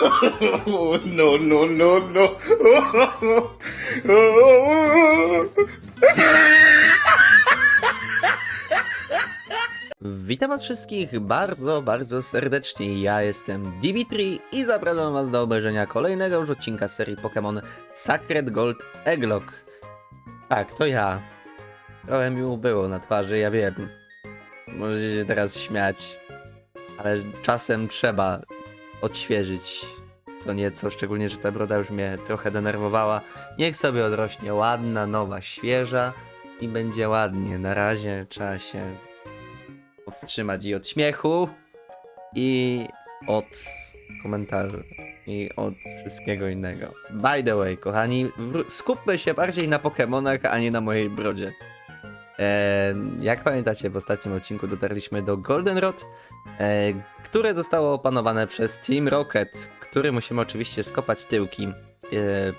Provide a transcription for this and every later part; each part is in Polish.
no, no, no, no. Witam was wszystkich bardzo, bardzo serdecznie. Ja jestem Dimitri i zapraszam was do obejrzenia kolejnego już odcinka serii Pokémon Sacred Gold Egglock. Tak, to ja. Trochę mi było na twarzy, ja wiem. Możecie się teraz śmiać, ale czasem trzeba odświeżyć co nieco, szczególnie, że ta broda już mnie trochę denerwowała. Niech sobie odrośnie ładna, nowa, świeża i będzie ładnie. Na razie trzeba się powstrzymać i od śmiechu, i od komentarzy, i od wszystkiego innego. By the way, kochani, skupmy się bardziej na Pokemonach, a nie na mojej brodzie. Jak pamiętacie, w ostatnim odcinku dotarliśmy do Goldenrod, e, które zostało opanowane przez Team Rocket, który musimy oczywiście skopać tyłki, e,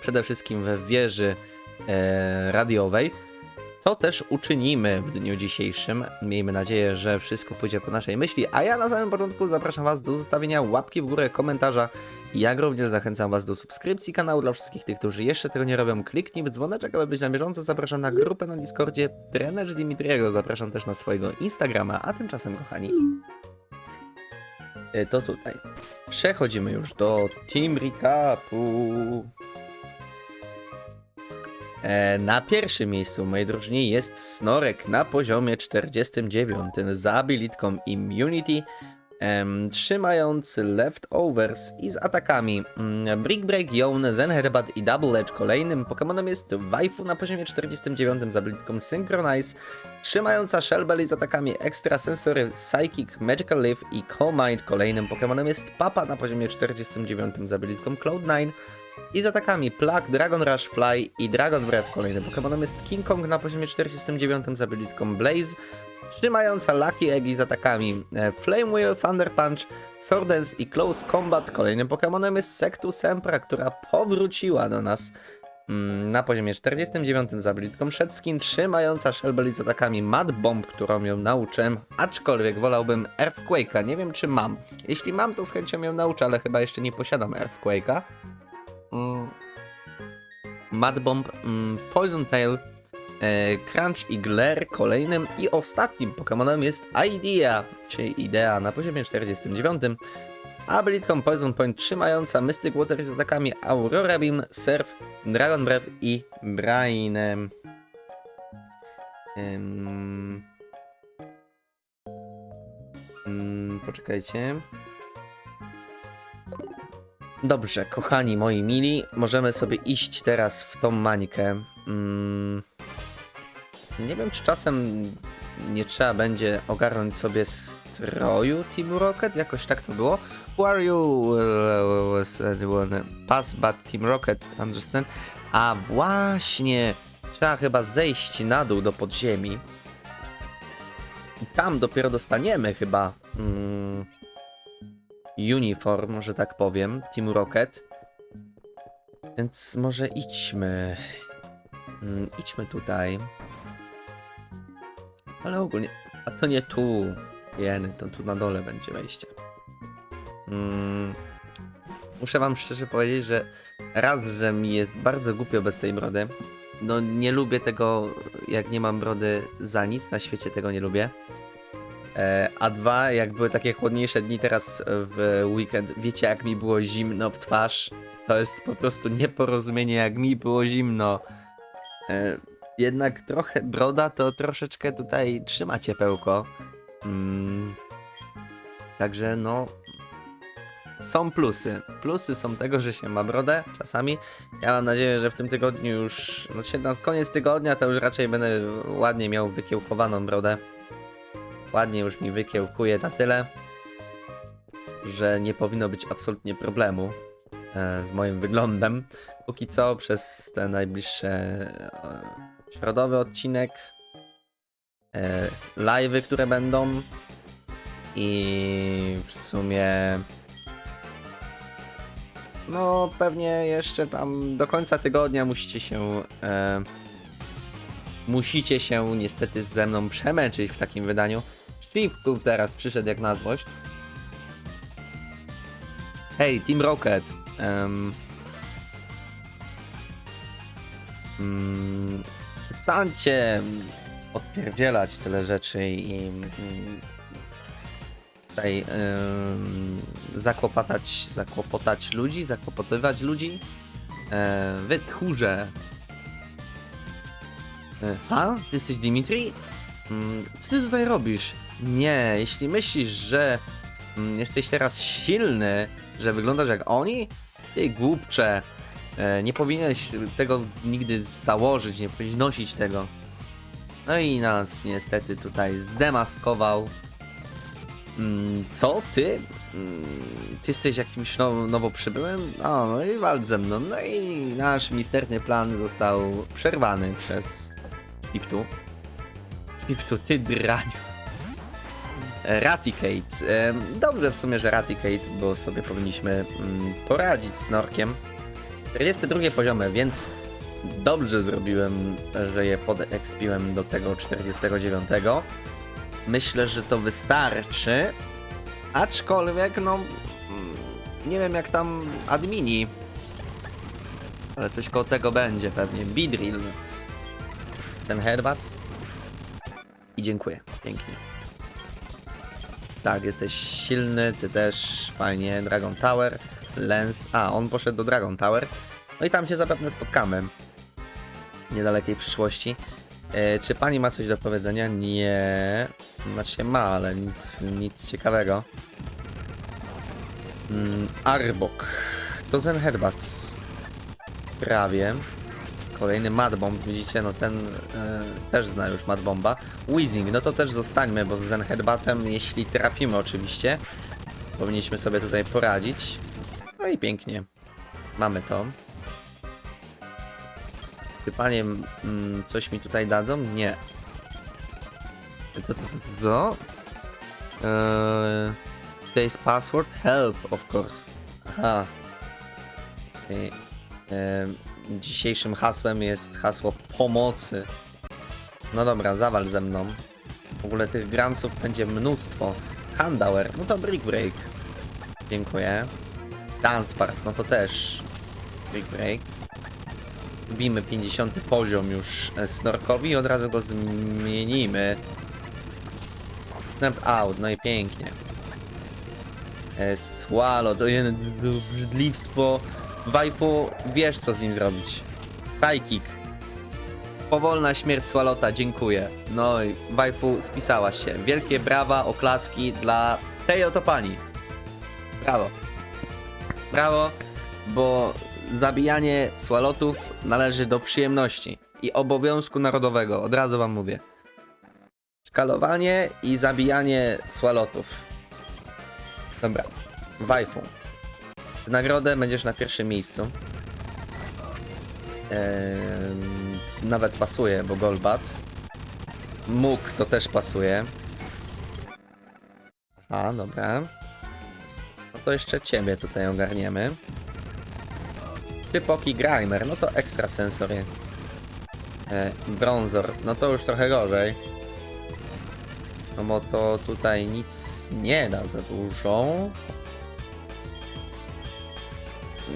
przede wszystkim we wieży e, radiowej. Co też uczynimy w dniu dzisiejszym. Miejmy nadzieję, że wszystko pójdzie po naszej myśli. A ja na samym początku zapraszam Was do zostawienia łapki w górę, komentarza. Jak również zachęcam Was do subskrypcji kanału dla wszystkich tych, którzy jeszcze tego nie robią. Kliknij w dzwoneczek, aby być na bieżąco. Zapraszam na grupę na Discordzie Trener Dimitriego. Zapraszam też na swojego Instagrama. A tymczasem, kochani, to tutaj. Przechodzimy już do Team Recapu. E, Na pierwszym miejscu mojej drużynie jest Snorek na poziomie 49 z abilitką Immunity, trzymając Leftovers i z atakami mm, Brick Break, Yawn, Zen Headbutt i Double Edge. Kolejnym Pokémonem jest Waifu na poziomie 49 z abilitką Synchronize, trzymająca Shellbelly z atakami Extrasensory, Psychic, Magical Leaf i Calm Mind. Kolejnym Pokémonem jest Papa na poziomie 49 z abilitką Cloud9, i z atakami Plug, Dragon Rush, Fly i Dragon Breath. Kolejnym Pokémonem jest King Kong na poziomie 49 z abilitką Blaze, trzymająca Lucky Egg z atakami e, Flame Wheel, Thunder Punch, Sword Dance i Close Combat. Kolejnym Pokémonem jest Sectu Sempra, która powróciła do nas mm, na poziomie 49 z abilitką Shedskin, trzymająca Shellbelly z atakami Mad Bomb, którą ją nauczyłem, aczkolwiek wolałbym Earthquake'a. Nie wiem czy mam. Jeśli mam, to z chęcią ją nauczę, ale chyba jeszcze nie posiadam Earthquake'a. Mm. Mad Bomb, mm, Poison Tail, e, Crunch i Glare kolejnym i ostatnim Pokémonem jest Idea, czyli Idea na poziomie 49 z abilitką Poison Point trzymająca Mystic Water z atakami Aurora Beam, Surf, Dragon Breath i Brainem. Mm, poczekajcie. Dobrze, kochani moi mili, możemy sobie iść teraz w tą mańkę. Mm, nie wiem, czy czasem nie trzeba będzie ogarnąć sobie stroju Team Rocket, jakoś tak to było. Who are you? Pass but Team Rocket, understand? A właśnie, trzeba chyba zejść na dół do podziemi. I tam dopiero dostaniemy chyba... Mm, uniform, że tak powiem, Team Rocket. Więc może idźmy. Mm, idźmy tutaj. Ale ogólnie. A to nie tu. Jeny, to tu na dole będzie wejście. Mm, muszę wam szczerze powiedzieć, że raz, że mi jest bardzo głupio bez tej brody. No nie lubię tego, jak nie mam brody za nic na świecie, tego nie lubię. E, A dwa, jak były takie chłodniejsze dni teraz w weekend, wiecie jak mi było zimno w twarz? To jest po prostu nieporozumienie, jak mi było zimno. E, Jednak trochę broda to troszeczkę tutaj trzyma ciepełko. Mm. Także no. Są plusy. Plusy są tego, że się ma brodę czasami. Ja mam nadzieję, że w tym tygodniu już, znaczy na koniec tygodnia to już raczej będę ładnie miał wykiełkowaną brodę ładnie już mi wykiełkuje na tyle, że nie powinno być absolutnie problemu e, z moim wyglądem. Póki co przez te najbliższe e, środowy odcinek, e, live'y, które będą i w sumie no pewnie jeszcze tam do końca tygodnia musicie się musicie się niestety ze mną przemęczyć w takim wydaniu. Tu teraz przyszedł jak na złość. Hej, Team Rocket. Um, mm, przestańcie odpierdzielać tyle rzeczy i tutaj um, zakłopotać, zakłopotać ludzi, zakłopotywać ludzi. E, wy tchórze. E, Ha? Ty jesteś Dimitri? Mm, Co ty tutaj robisz? Nie, jeśli myślisz, że mm, jesteś teraz silny, że wyglądasz jak oni, ty głupcze. E, nie powinieneś tego nigdy założyć, nie powinieneś nosić tego. No i nas niestety tutaj zdemaskował. Mm, co? Ty? Mm, Ty jesteś jakimś now, nowo przybyłym? O, no i walcz ze mną. No i nasz misterny plan został przerwany przez Shiftu. Shiftu, ty draniu. Raticate. Dobrze w sumie, że Raticate, bo sobie powinniśmy mm, poradzić z Norkiem. 42 poziomy, więc dobrze zrobiłem, że je podekspiłem do tego 49. Myślę, że to wystarczy. Aczkolwiek, no. mm, Nie wiem jak tam admini. Ale coś koło tego będzie pewnie. Bidrill. Ten headbutt. I dziękuję. Pięknie. Tak, jesteś silny, ty też. Fajnie. Dragon Tower. Lens. A, on poszedł do Dragon Tower. No i tam się zapewne spotkamy. W niedalekiej przyszłości. E, czy pani ma coś do powiedzenia? Nie. Znaczy ma, ale nic, nic ciekawego. Mm, Arbok. To Zen Headbutt. Prawie. Kolejny Madbomb, widzicie, no ten e, też zna już Madbomba. Weezing, no to też zostańmy, bo z Zen Headbuttem, jeśli trafimy oczywiście, powinniśmy sobie tutaj poradzić. No i pięknie. Mamy to. Ty panie, mm, coś mi tutaj dadzą? Nie. Co to? Co? Eee, today's password? Help, of course. Aha. Okej. Eee, dzisiejszym hasłem jest hasło pomocy. No dobra, zawal ze mną. W ogóle tych granców będzie mnóstwo. Handauer, no to Brick Break. Dziękuję. Dance Pars, no to też Brick Break. Wbijmy 50 poziom już e, Snorkowi i od razu go zmienimy. Snap out, no i pięknie. E, Swallow, to jeden brzydliwstwo. Wajpu, wiesz co z nim zrobić. Psychic. Powolna śmierć Swalota, dziękuję. No i Wajfu spisałaś się. Wielkie brawa, oklaski dla tej oto pani. Brawo. Brawo, bo zabijanie Swalotów należy do przyjemności i obowiązku narodowego, od razu wam mówię. Szkalowanie i zabijanie Swalotów. Dobra, Wajfu. Nagrodę będziesz na pierwszym miejscu. Ehm, nawet pasuje, bo Golbat. Mógł to też pasuje. A, dobra. No to jeszcze ciebie tutaj ogarniemy. Typoki Grimer, no to ekstra sensory. E, bronzor, no to już trochę gorzej. No bo to tutaj nic nie da za dużo.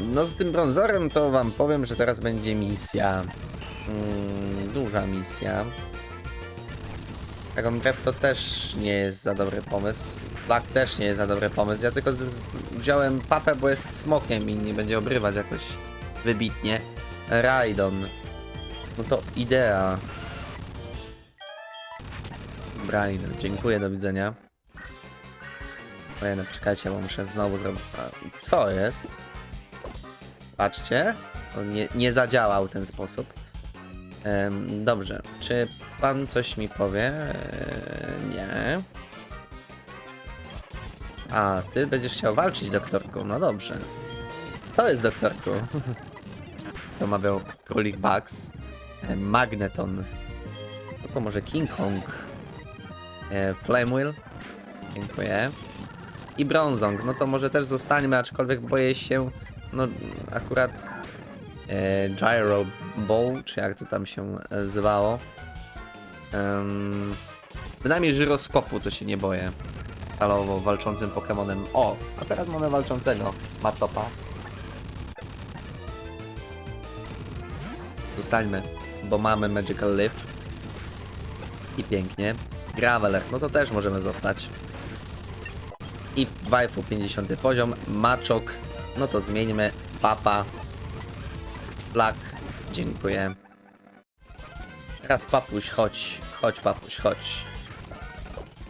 No z tym bronzorem to wam powiem, że teraz będzie misja. Mm, duża misja. Dragon Breath to też nie jest za dobry pomysł. Black też nie jest za dobry pomysł. Ja tylko wziąłem papę, bo jest smokiem i nie będzie obrywać jakoś wybitnie. Raidon. No to idea. Raidon, dziękuję, do widzenia. Ojej, no czekajcie, bo muszę znowu zrobić... Co jest? Patrzcie, to nie, nie zadziałał ten sposób. Em, dobrze, czy pan coś mi powie? Eee, nie. A, ty będziesz chciał walczyć, doktorku. No dobrze. Co jest, doktorku? to mawiał Królik Bugs. E, Magneton. No to może King Kong. E, Flamewheel. Dziękuję. I Bronzong. No to może też zostańmy, aczkolwiek boję się, no akurat e, Gyro Ball, czy jak to tam się e, zwało. Um, bynajmniej żyroskopu to się nie boję. stalowo walczącym Pokemonem. O, a teraz mamy walczącego Machopa. Zostańmy, bo mamy Magical Leaf. I pięknie. Graveler, no to też możemy zostać. I Waifu 50 poziom. Maczok, no to zmieńmy. Papa. Plak, dziękuję. Teraz papuś, chodź. Chodź papuś, chodź.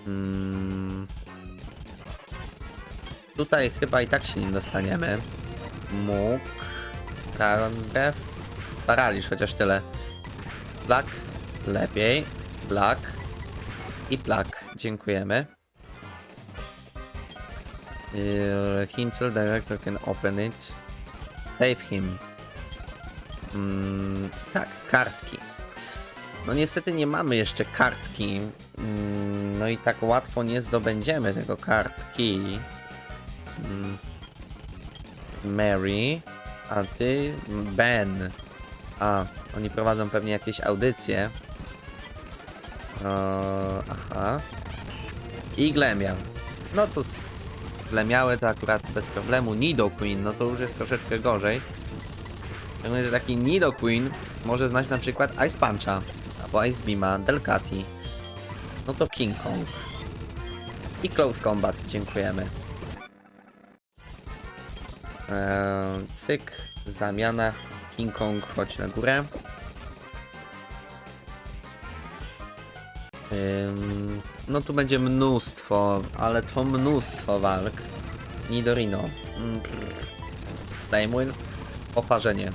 Mm. Tutaj chyba i tak się nim dostaniemy. Mógł. Brew. Paraliż, chociaż tyle. Plak. Lepiej. Plak. I plak. Dziękujemy. Hincel director can open it. Save him. Mm, tak, kartki. No niestety nie mamy jeszcze kartki. Mm, no i tak łatwo nie zdobędziemy tego kartki. Mm. Mary, a ty Ben. A, oni prowadzą pewnie jakieś audycje. O, aha. I Glemian. No to Glemiałe to akurat bez problemu. Nido Queen, no to już jest troszeczkę gorzej. Szczególnie, że taki Nido Queen może znać na przykład Ice Puncha, albo Ice Beama, Delcati. No to King Kong. I Close Combat, dziękujemy. Eee, cyk, zamiana. King Kong, chodź na górę. No tu będzie mnóstwo, ale to mnóstwo walk. Nidorino. Mm. Flamewheel. Oparzenie.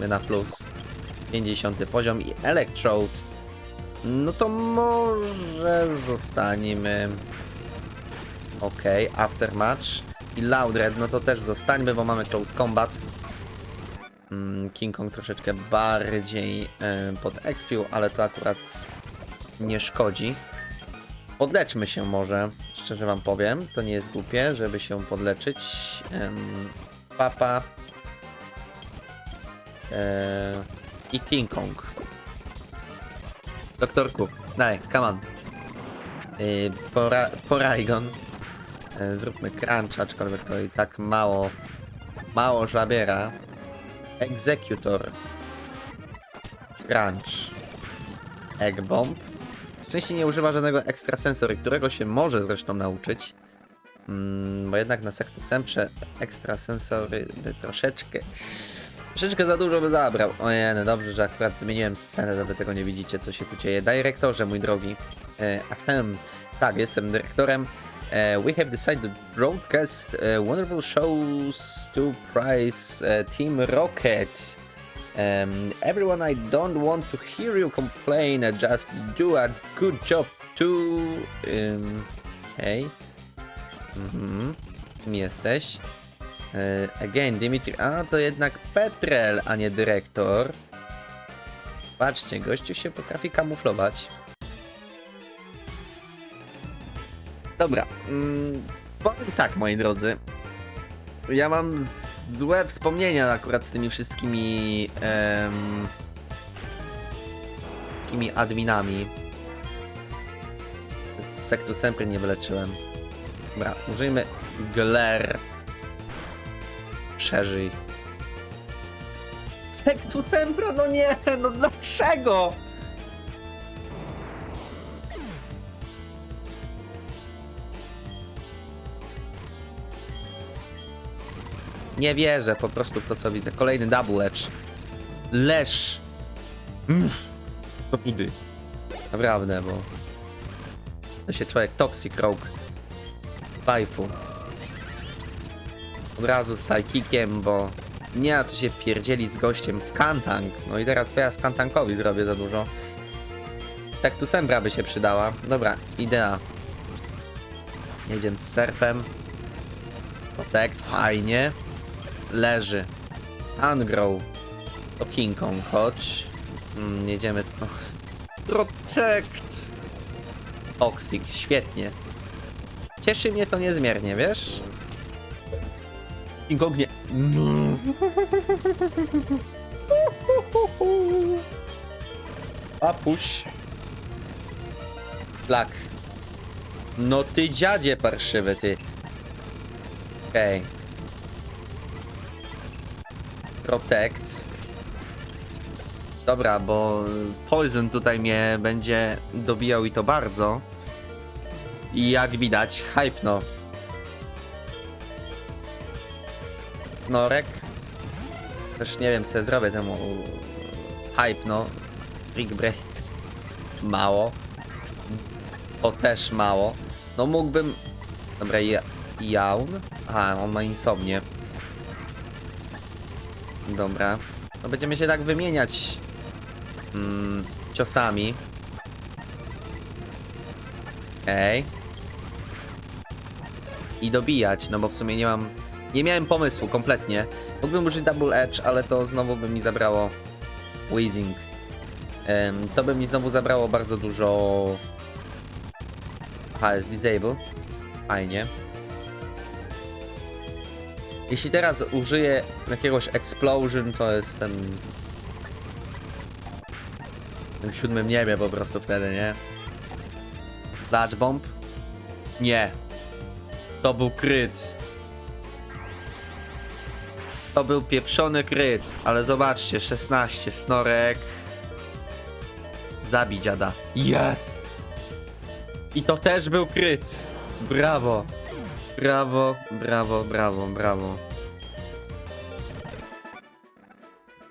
My na plus. 50 poziom i Electrode. No to może zostaniemy. Ok, Aftermatch. I Loudred, no to też zostańmy, bo mamy Close Combat. Mm, King Kong troszeczkę bardziej e, pod expił, ale to akurat nie szkodzi. Podleczmy się może, szczerze wam powiem. To nie jest głupie, żeby się podleczyć. Papa e, i King Kong. Doktorku, daj, come on. Yy, pora, Porygon. E, zróbmy crunch, aczkolwiek to i tak mało, mało żabiera. Executor. Crunch. Egg Bomb. Szczęście nie używa żadnego ekstrasensory, którego się może zresztą nauczyć. Mm, bo jednak na sektu Semprze ekstrasensory by troszeczkę... Troszeczkę za dużo by zabrał. Ojej, no dobrze, że akurat zmieniłem scenę, wy tego nie widzicie, co się tu dzieje. Dyrektorze, mój drogi. E, ahem. Tak, jestem dyrektorem. E, we have decided to broadcast e, wonderful shows to prize e, Team Rocket. Um, everyone, I don't want to hear you complain. Just do a good job too. Um, hej. Mhm. Kim jesteś? E, again, Dimitri. A, to jednak Petrel, a nie dyrektor. Patrzcie, gościu się potrafi kamuflować. Dobra. Mm, powiem tak, moi drodzy. Ja mam złe wspomnienia akurat z tymi wszystkimi em, takimi adminami. Sektu Sempry nie wyleczyłem. Dobra, użyjmy Gler. Przeżyj. Sektu Sempra, no nie, no dlaczego? Nie wierzę po prostu w to, co widzę. Kolejny double edge. Lesz. Mm. To pudy. Naprawdę, bo... To się człowiek toxic rogue. Waifu. Od razu z psychikiem, bo... Nie ma co się pierdzieli z gościem Skantank. No i teraz co ja Skantankowi zrobię za dużo? Tak tu Sembra by się przydała. Dobra, idea. Jedziemy z serpem. Protect, fajnie leży. Ungrow. To King Kong, chodź. Mm, jedziemy z... Och, protect! Toxic, świetnie. Cieszy mnie to niezmiernie, wiesz? King Kong nie... No. Papuś. Plak. No ty dziadzie parszywy, ty. Okej. Protect. Dobra, bo Poison tutaj mnie będzie dobijał i to bardzo. I jak widać, hypno. Norek. Też nie wiem, co ja zrobię temu hypno. Big break. Mało. To też mało. No mógłbym... Dobra, ja... Jaun? Aha, on ma insomnię. Dobra. No będziemy się tak wymieniać mm, ciosami. Ej. I dobijać, no bo w sumie nie mam... Nie miałem pomysłu kompletnie. Mógłbym użyć Double Edge, ale to znowu by mi zabrało Wheezing. Em, to by mi znowu zabrało bardzo dużo... Aha, jest disable. Fajnie. Jeśli teraz użyję jakiegoś explosion, to jestem... W tym siódmym niebie po prostu wtedy, nie? Flash bomb? Nie. To był kryt. To był pieprzony kryt. Ale zobaczcie, 16, snorek. Zabij dziada. Jest! I to też był kryt. Brawo. Brawo, brawo, brawo, brawo.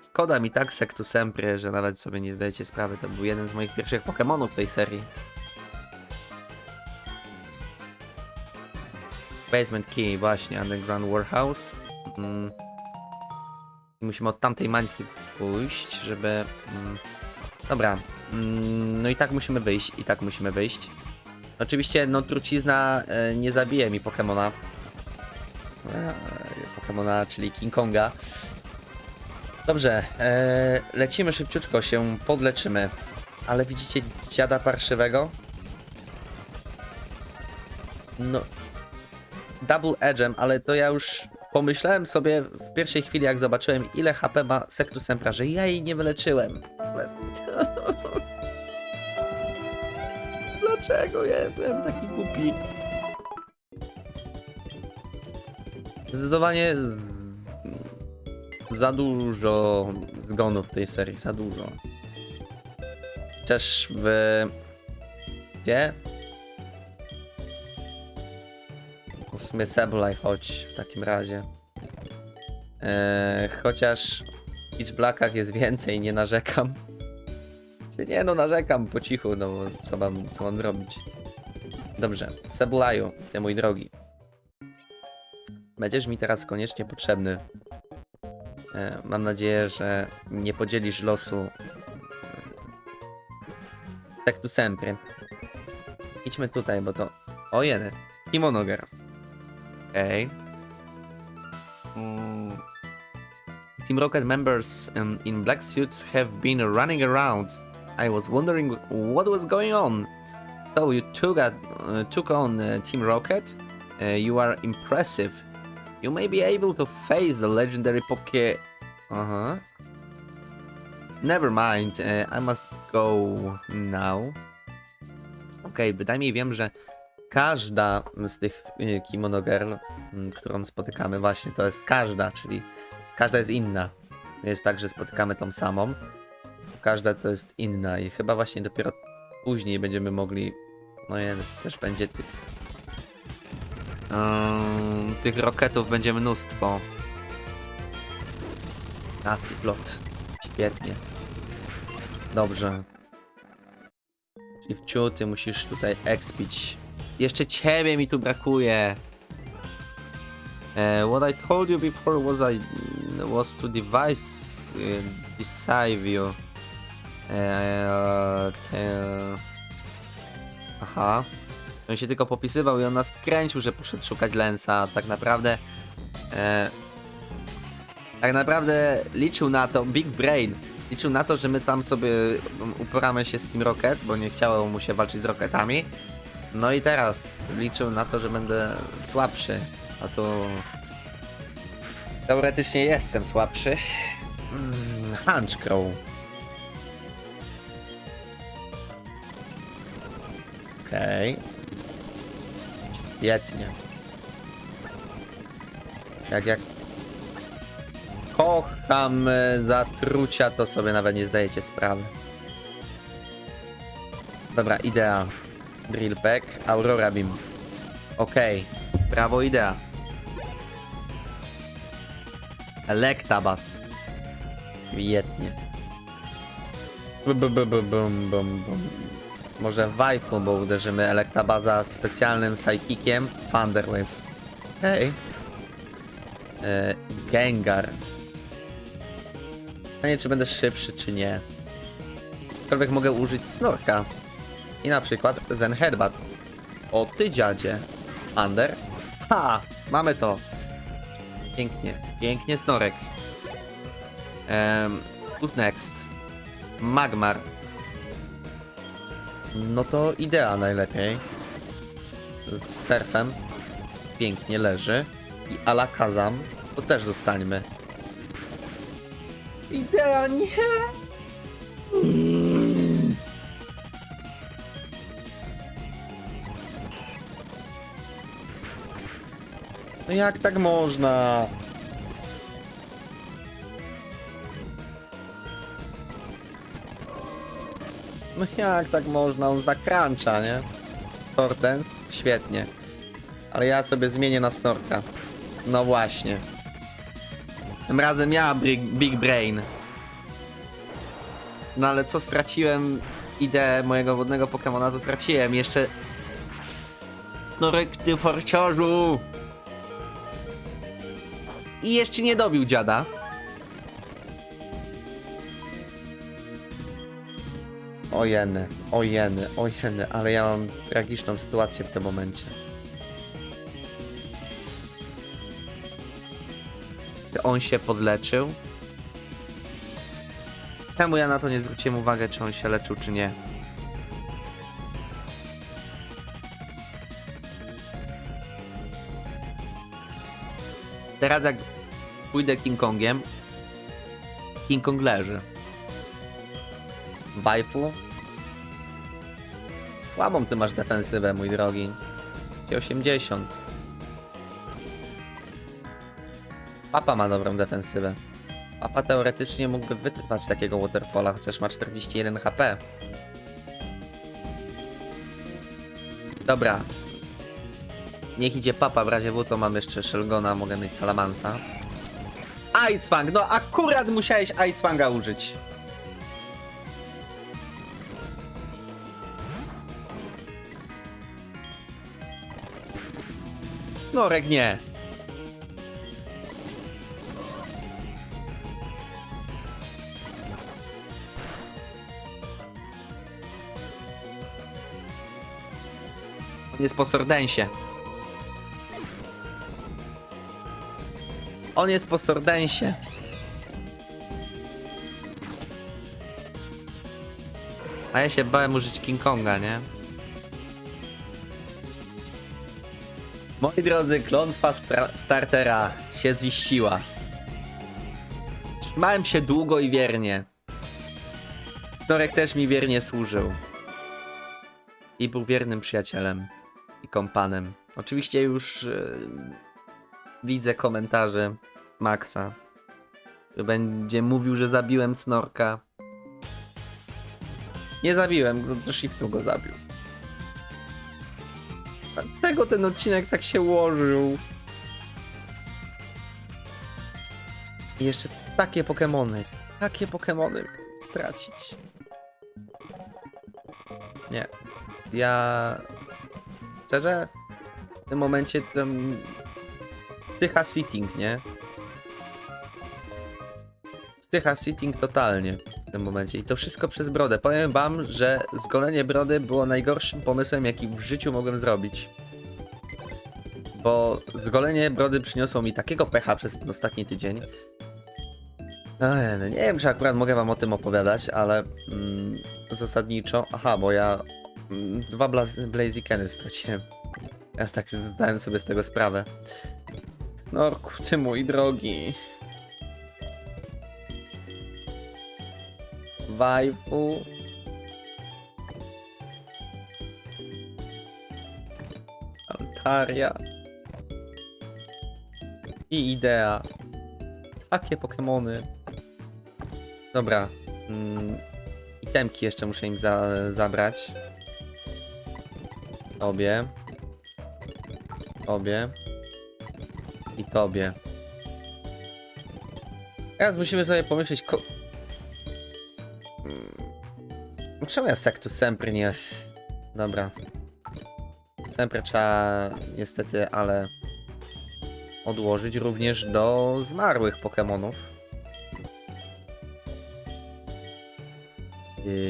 Szkoda mi tak Sektu Sempry, że nawet sobie nie zdajecie sprawy. To był jeden z moich pierwszych Pokémonów w tej serii. Basement Key, właśnie, Underground Warehouse. Mm. Musimy od tamtej mańki pójść, żeby... Mm. Dobra. Mm, no i tak musimy wyjść, i tak musimy wyjść. Oczywiście, no trucizna e, nie zabije mi Pokemona. E, Pokemona, czyli King Konga. Dobrze, e, lecimy szybciutko, się podleczymy. Ale widzicie dziada parszywego? No, double edge'em, ale to ja już pomyślałem sobie w pierwszej chwili, jak zobaczyłem, ile HP ma Sectus Sempra, że ja jej nie wyleczyłem. Ale- Dlaczego ja byłem taki głupi? Zdecydowanie za dużo zgonów w tej serii, za dużo. Chociaż w... Gdzie? W sumie Sebulaj chodź w takim razie. Eee, chociaż w Pitch Blackach jest więcej, nie narzekam. Czy nie, no narzekam po cichu, no co mam, co mam zrobić. Dobrze, Sebulaju, ty mój drogi. Będziesz mi teraz koniecznie potrzebny. E, mam nadzieję, że nie podzielisz losu tak tu sempre. Idźmy tutaj, bo to... O jeden. Kimonoger. Okej. Mm. Team Rocket members in black suits have been running around. I was wondering what was going on. So you took, a, uh, took on uh, Team Rocket? Uh, you are impressive. You may be able to face the legendary Poke... Uh-huh. Never mind, uh, I must go now. Okej, bynajmniej wiem, że każda z tych y, kimono girl, mm, którą spotykamy właśnie, to jest każda, czyli każda jest inna. Jest tak, że spotykamy tą samą. Każda to jest inna i chyba właśnie dopiero później będziemy mogli... No i też będzie tych... Ym, tych roketów będzie mnóstwo. Nasty plot. Świetnie. Dobrze. Czyli ty musisz tutaj expić. Jeszcze ciebie mi tu brakuje. Uh, what I told you before was I was to devise uh, deceive you. Te... Aha. On się tylko popisywał i on nas wkręcił, że poszedł szukać Lensa. Tak naprawdę. E, tak naprawdę liczył na to, Big Brain, liczył na to, że my tam sobie um, uporamy się z Team Rocket, bo nie chciało mu się walczyć z Rocketami. No i teraz liczył na to, że będę słabszy. A to teoretycznie jestem słabszy. Mm, Hunchcrow. Okej. Świetnie. Jak jak kocham e, zatrucia, to sobie nawet nie zdajecie sprawy. Dobra, idea. Drill pack, Aurora Beam. Okej, brawo idea. Electabuzz. Świetnie. Bum, bum, bum, bum, bum. Może Vipu, bo uderzymy Electabaza specjalnym psychikiem Thunderwave. Hej. E, Gengar. Pytanie, czy będę szybszy, czy nie. Aczkolwiek mogę użyć Snorka. I na przykład Zen Headbutt. O ty dziadzie. Under. Ha! Mamy to. Pięknie. Pięknie Snorek. Um, who's next? Magmar. No to idea najlepiej. Z surfem. Pięknie leży. I Alakazam. To też zostańmy. Idea nie! No jak tak można? No jak tak można? On zakręcza, nie? Tortens? Świetnie. Ale ja sobie zmienię na snorka. No właśnie. Tym razem ja big, big brain. No ale co straciłem ideę mojego wodnego Pokemona, to straciłem jeszcze... Snorek, ty farciarzu! I jeszcze nie dobił dziada. O jeny, o jeny, o jeny, ale ja mam tragiczną sytuację w tym momencie. Czy on się podleczył? Czemu ja na to nie zwróciłem uwagę, czy on się leczył, czy nie? Teraz jak pójdę King Kongiem, King Kong leży. Waifu? Słabą ty masz defensywę, mój drogi. 80. Papa ma dobrą defensywę. Papa teoretycznie mógłby wytrwać takiego waterfalla, chociaż ma 41 HP. Dobra. Niech idzie papa, w razie W to mam jeszcze Shelgona, mogę mieć Salamansa. Ice Fang, no akurat musiałeś Ice Fanga użyć. Snorek nie. On jest po sordensie. On jest po sordensie. A ja się bałem użyć King Konga, nie? Moi drodzy, klątwa startera się ziściła. Trzymałem się długo i wiernie. Snorek też mi wiernie służył. I był wiernym przyjacielem i kompanem. Oczywiście już e, widzę komentarze Maxa, który będzie mówił, że zabiłem Snorka. Nie zabiłem go, shiftu go zabił. Dlatego ten odcinek tak się ułożył. I jeszcze takie Pokemony. Takie Pokemony stracić. Nie. Ja. Szczerze, w tym momencie ten. Psycha sitting, nie? Psycha sitting totalnie w tym momencie. I to wszystko przez brodę. Powiem wam, że zgolenie brody było najgorszym pomysłem, jaki w życiu mogłem zrobić. Bo zgolenie brody przyniosło mi takiego pecha przez ten ostatni tydzień. Ej, no nie wiem, czy akurat mogę wam o tym opowiadać, ale mm, zasadniczo. Aha, bo ja mm, dwa Blaz- Blazikeny straciłem. Ja tak zdałem sobie z tego sprawę. Snorku, ty mój drogi. Waifu. Ale Altaria. I Idea. Takie Pokemony. Dobra. Mm, itemki jeszcze muszę im za zabrać. Tobie. Tobie. I tobie. Teraz musimy sobie pomyśleć. Ko Mm, Czemu ja Sectus Sempry nie. Dobra. Sempry trzeba niestety, ale odłożyć również do zmarłych Pokemonów.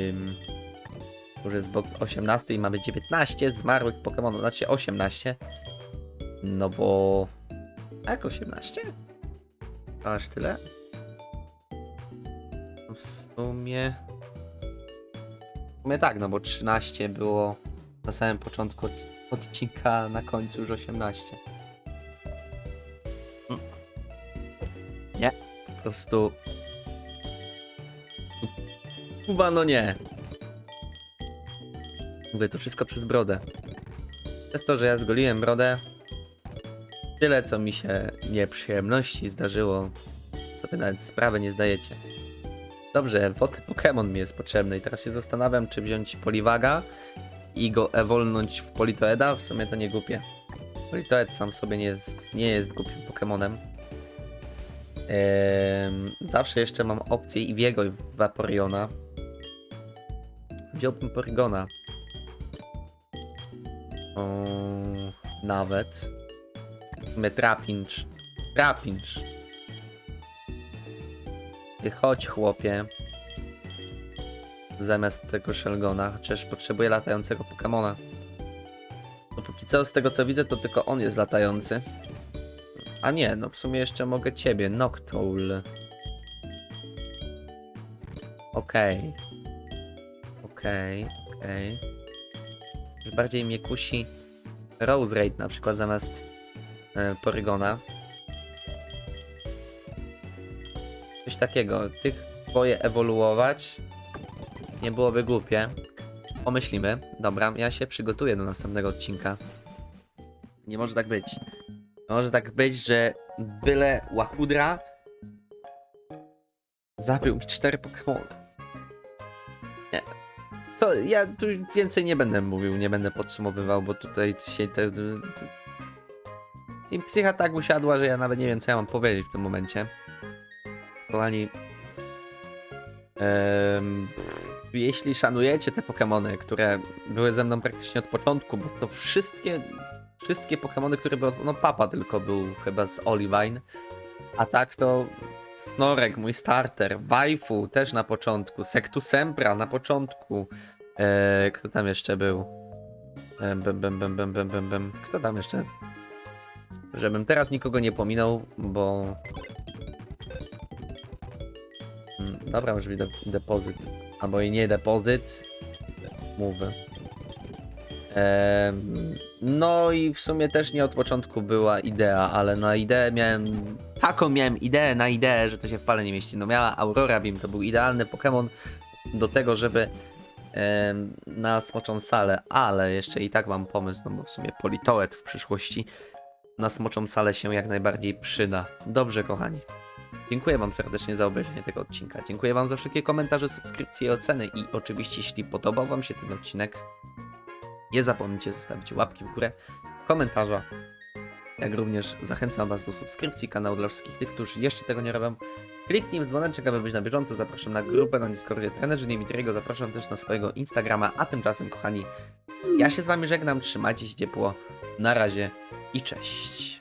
Ym, już jest box 18 i mamy 19 zmarłych Pokemonów, znaczy 18. No bo... A jak 18? Aż tyle? No W sumie... W sumie tak, no bo 13 było na samym początku od- odcinka, na końcu już 18. po prostu... Chyba no nie. Mówię, to wszystko przez brodę. Przez to, że ja zgoliłem brodę, tyle co mi się nieprzyjemności zdarzyło, sobie nawet sprawy nie zdajecie. Dobrze, wodny Pokémon mi jest potrzebny i teraz się zastanawiam, czy wziąć Poliwaga i go ewolnąć w Politoeda. W sumie to nie głupie. Politoed sam sobie nie jest, nie jest głupim Pokémonem. Zawsze jeszcze mam opcję Iwiego i Vaporeona. Wziąłbym Porygona. O, nawet. Sumie Trapinch. Trapinch. Ty chodź, chłopie. Zamiast tego Shelgona, chociaż potrzebuję latającego Pokemona. No póki co, z tego co widzę, to tylko on jest latający. A nie, no w sumie jeszcze mogę ciebie, Noctowl. Okej. Okej, okej. Bardziej mnie kusi Rose Raid na przykład zamiast e, Porygona. Coś takiego. Tych twoje ewoluować nie byłoby głupie. Pomyślimy. Dobra, ja się przygotuję do następnego odcinka. Nie może tak być. Może tak być, że byle Łachudra zabił mi cztery Pokémony. Nie. Co, ja tu więcej nie będę mówił, nie będę podsumowywał, bo tutaj się te... I psycha tak usiadła, że ja nawet nie wiem, co ja mam powiedzieć w tym momencie. Kochani, em, jeśli szanujecie te Pokémony, które były ze mną praktycznie od początku, bo to wszystkie, wszystkie Pokémony, które były, no Papa tylko był chyba z Olivine, a tak to Snorek, mój starter, Waifu też na początku, Sectusempra na początku, e, kto tam jeszcze był? Bem, bem, bem, bem, bem, bem. Kto tam jeszcze? Żebym teraz nikogo nie pominął, bo Mm, Dobra, może być de depozyt. Albo i nie depozyt. Mówię. No i w sumie też nie od początku była idea, ale na ideę miałem. Taką miałem ideę na ideę, że to się w pale nie mieści. No miała Aurora Beam, to był idealny Pokémon do tego, żeby na smoczą salę, ale jeszcze i tak mam pomysł, no bo w sumie Politoed w przyszłości na smoczą salę się jak najbardziej przyda. Dobrze, kochani. Dziękuję Wam serdecznie za obejrzenie tego odcinka. Dziękuję Wam za wszelkie komentarze, subskrypcje oceny. I oczywiście, jeśli podobał Wam się ten odcinek, nie zapomnijcie zostawić łapki w górę, komentarza. Jak również zachęcam Was do subskrypcji kanału dla wszystkich tych, którzy jeszcze tego nie robią. Kliknij w dzwoneczek, aby być na bieżąco. Zapraszam na grupę na Discordzie Trenerzy Dimitriego. Zapraszam też na swojego Instagrama. A tymczasem, kochani, ja się z Wami żegnam. Trzymajcie się ciepło. Na razie i cześć.